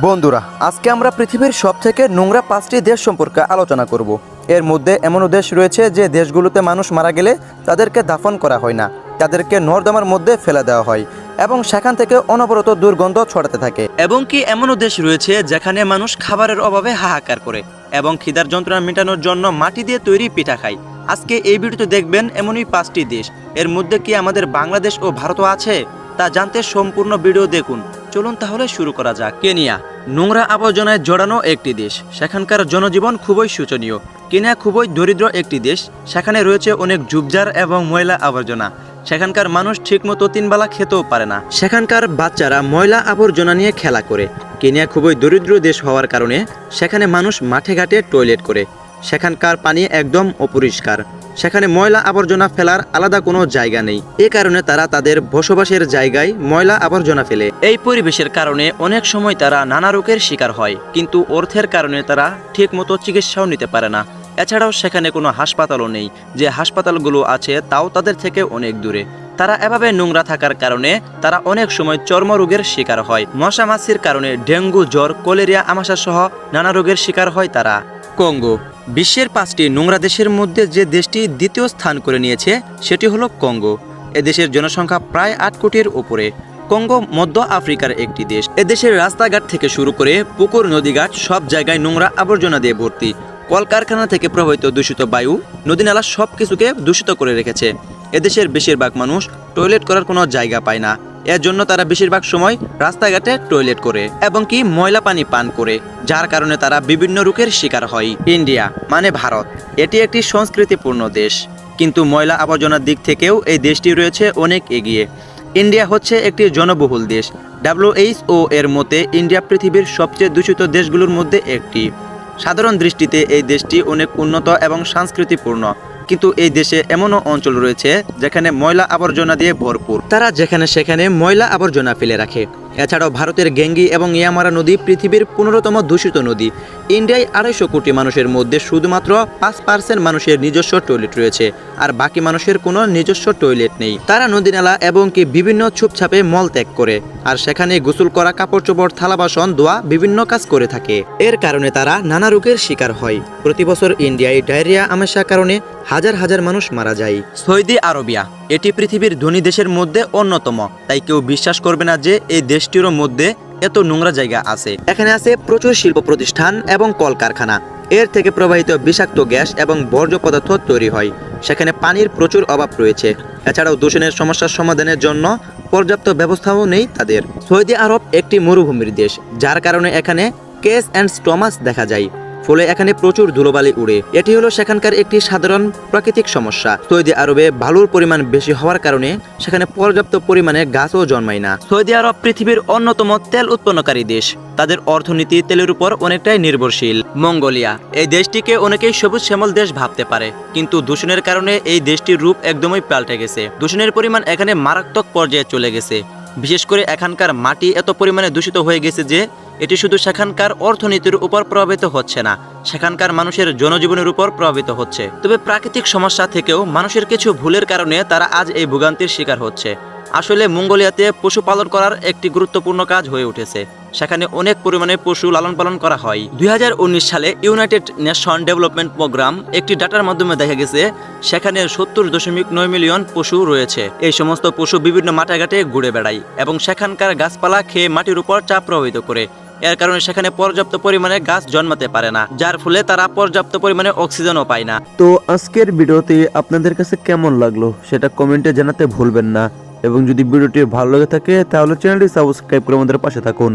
বন্ধুরা, আজকে আমরা পৃথিবীর সব থেকে নোংরা পাঁচটি দেশ সম্পর্কে আলোচনা করব। এর মধ্যে এমনও দেশ রয়েছে যে দেশগুলোতে মানুষ মারা গেলে তাদেরকে দাফন করা হয় না, তাদেরকে নর্দমার মধ্যে ফেলে দেওয়া হয় এবং সেখান থেকে অনবরত দুর্গন্ধ ছড়াতে থাকে। এবং কি এমনও দেশ রয়েছে যেখানে মানুষ খাবারের অভাবে হাহাকার করে এবং খিদার যন্ত্রণা মেটানোর জন্য মাটি দিয়ে তৈরি পিঠা খায়। আজকে এই ভিডিওতে দেখবেন এমনই পাঁচটি দেশ। এর মধ্যে কি আমাদের বাংলাদেশ ও ভারতও আছে? তা জানতে সম্পূর্ণ ভিডিও দেখুন। চলুন তাহলে শুরু করা যাক। কেনিয়া, নোংরা আবর্জনায় জড়ানো একটি দেশ। সেখানকার জনজীবন খুবই শোচনীয়। কেনিয়া খুবই দরিদ্র একটি দেশ। সেখানে রয়েছে অনেক জুবজার এবং ময়লা আবর্জনা। সেখানকার মানুষ ঠিকমতো তিনবেলা খেতেও পারে না। সেখানকার বাচ্চারা ময়লা আবর্জনা নিয়ে খেলা করে। কেনিয়া খুবই দরিদ্র দেশ হওয়ার কারণে সেখানে মানুষ মাঠে ঘাটে টয়লেট করে। সেখানকার পানি একদম অপরিষ্কার। সেখানে ময়লা আবর্জনা ফেলার আলাদা কোনো জায়গা নেই। এ কারণে তারা তাদের বসবাসের জায়গায় ময়লা আবর্জনা ফেলে। এই পরিবেশের কারণে অনেক সময় তারা নানা রোগের শিকার হয়, কিন্তু অর্থের কারণে তারা ঠিকমতো চিকিৎসাও নিতে পারে না। এছাড়াও সেখানে কোনো হাসপাতালও নেই। যে হাসপাতালগুলো আছে তাও তাদের থেকে অনেক দূরে। তারা এভাবে নোংরা থাকার কারণে তারা অনেক সময় চর্মরোগের শিকার হয়। মশা মাছির কারণে ডেঙ্গু, জ্বর, কলেরিয়া আমাশা সহ নানা রোগের শিকার হয় তারা। কঙ্গো। বিশ্বের পাঁচটি নোংরা দেশের মধ্যে যে দেশটি দ্বিতীয় স্থান করে নিয়েছে, সেটি হলো কঙ্গো। এ দেশের জনসংখ্যা প্রায় আট কোটির উপরে। কঙ্গো মধ্য আফ্রিকার একটি দেশ। এদেশের রাস্তাঘাট থেকে শুরু করে পুকুর, নদীঘাট সব জায়গায় নোংরা আবর্জনা দিয়ে ভর্তি। কলকারখানা থেকে প্রবাহিত দূষিত বায়ু, নদীনালা সব কিছুকে দূষিত করে রেখেছে। এদেশের বেশিরভাগ মানুষ টয়লেট করার কোনো জায়গা পায় না। এর জন্য তারা বেশিরভাগ সময় রাস্তাঘাটে টয়লেট করে এবং কি ময়লা পানি পান করে, যার কারণে তারা বিভিন্ন রোগের শিকার হয়। ইন্ডিয়া মানে ভারত, এটি একটি সংস্কৃতিপূর্ণ দেশ। কিন্তু ময়লা আবর্জনার দিক থেকেও এই দেশটি রয়েছে অনেক এগিয়ে। ইন্ডিয়া হচ্ছে একটি জনবহুল দেশ। ডাব্লিউএইচও এর মতে, ইন্ডিয়া পৃথিবীর সবচেয়ে দূষিত দেশগুলোর মধ্যে একটি। সাধারণ দৃষ্টিতে এই দেশটি অনেক উন্নত এবং সংস্কৃতিপূর্ণ। কিন্তু এই দেশে এমনও অঞ্চল রয়েছে যেখানে ময়লা আবর্জনা দিয়ে ভরপুর। তারা যেখানে সেখানে ময়লা আবর্জনা ফেলে রাখে। এছাড়াও ভারতের গেঙ্গি এবং ইয়ামারা নদী পৃথিবীর পনেরোতম দূষিত নদী। ইন্ডিয়ায় আড়াইশো কোটি মানুষের মধ্যে শুধুমাত্র পাঁচ পার্সেন্ট মানুষের নিজস্ব টয়লেট রয়েছে, আর বাকি মানুষের কোনো নিজস্ব টয়লেট নেই। তারা নদী নালা এবং কি বিভিন্ন ছুপছাপে মল ত্যাগ করে, আর সেখানে গোসল করা কাপড় চোপড় থালা বাসন ধোয়া বিভিন্ন কাজ করে থাকে। এর কারণে তারা নানা রোগের শিকার হয়। প্রতি বছর ইন্ডিয়ায় ডায়রিয়া আমেশার কারণে হাজার হাজার মানুষ মারা যায়। সৌদি আরবিয়া এটি পৃথিবীর ধনী দেশের মধ্যে অন্যতম। তাই কেউ বিশ্বাস করবে না যে এই দেশটিরও মধ্যে এত নোংরা জায়গা আছে। এখানে আছে প্রচুর শিল্প প্রতিষ্ঠান এবং কলকারখানা। এর থেকে প্রবাহিত বিষাক্ত গ্যাস এবং বর্জ্য পদার্থ তৈরি হয়। সেখানে পানির প্রচুর অভাব রয়েছে। এছাড়াও দূষণের সমস্যার সমাধানের জন্য পর্যাপ্ত ব্যবস্থাও নেই তাদের। সৌদি আরব একটি মরুভূমির দেশ যার কারণে এখানে কেস অ্যান্ড স্টমাস দেখা যায়। ফলে এখানে প্রচুর ধুলোবালি উড়ে। এটি হলো সেখানকার একটি সাধারণ প্রাকৃতিক সমস্যা। সৌদি আরবে বালুর পরিমাণ বেশি হওয়ার কারণে সেখানে পর্যাপ্ত পরিমাণে গাছও জন্মায় না। সৌদি আরব পৃথিবীর অন্যতম তেল উৎপন্নকারী দেশ। তাদের অর্থনীতি তেলের উপর অনেকটাই নির্ভরশীল। মঙ্গোলিয়া, এই দেশটিকে অনেকেই সবুজ শ্যামল দেশ ভাবতে পারে। কিন্তু দূষণের কারণে এই দেশটির রূপ একদমই পাল্টে গেছে। দূষণের পরিমাণ এখানে মারাত্মক পর্যায়ে চলে গেছে। বিশেষ করে এখানকার মাটি এত পরিমাণে দূষিত হয়ে গেছে যে এটি শুধু সেখানকার অর্থনীতির উপর প্রভাবিত হচ্ছে না, সেখানকার মানুষের জনজীবনের উপর প্রভাবিত হচ্ছে। তবে প্রাকৃতিক সমস্যা থেকেও মানুষের কিছু ভুলের কারণে তারা আজ এই ভোগান্তির শিকার হচ্ছে। আসলে মঙ্গোলিয়াতে পশুপালন করার একটি গুরুত্বপূর্ণ কাজ হয়ে উঠেছে। সেখানে অনেক পরিমাণে পশু লালন পালন করা হয়। দুই হাজার উনিশ সালে ইউনাইটেড নেশন ডেভেলপমেন্ট প্রোগ্রাম একটি ডাটার মাধ্যমে দেখা গেছে, সেখানে সত্তর দশমিক নয় মিলিয়ন পশু রয়েছে। এই সমস্ত পশু বিভিন্ন মাঠে ঘুরে বেড়ায় এবং সেখানকার গাছপালা খেয়ে মাটির উপর চাপ প্রভাবিত করে। এর কারণে সেখানে পর্যাপ্ত পরিমাণে গাছ জন্মাতে পারে না, যার ফলে তারা পর্যাপ্ত পরিমাণে অক্সিজেনও পায় না। তো আজকের ভিডিওতে আপনাদের কাছে কেমন লাগল সেটা কমেন্টে জানাতে ভুলবেন না। এবং যদি ভিডিওটি ভালো লাগে থাকে তাহলে চ্যানেলটি সাবস্ক্রাইব করে আমাদের পাশে থাকুন।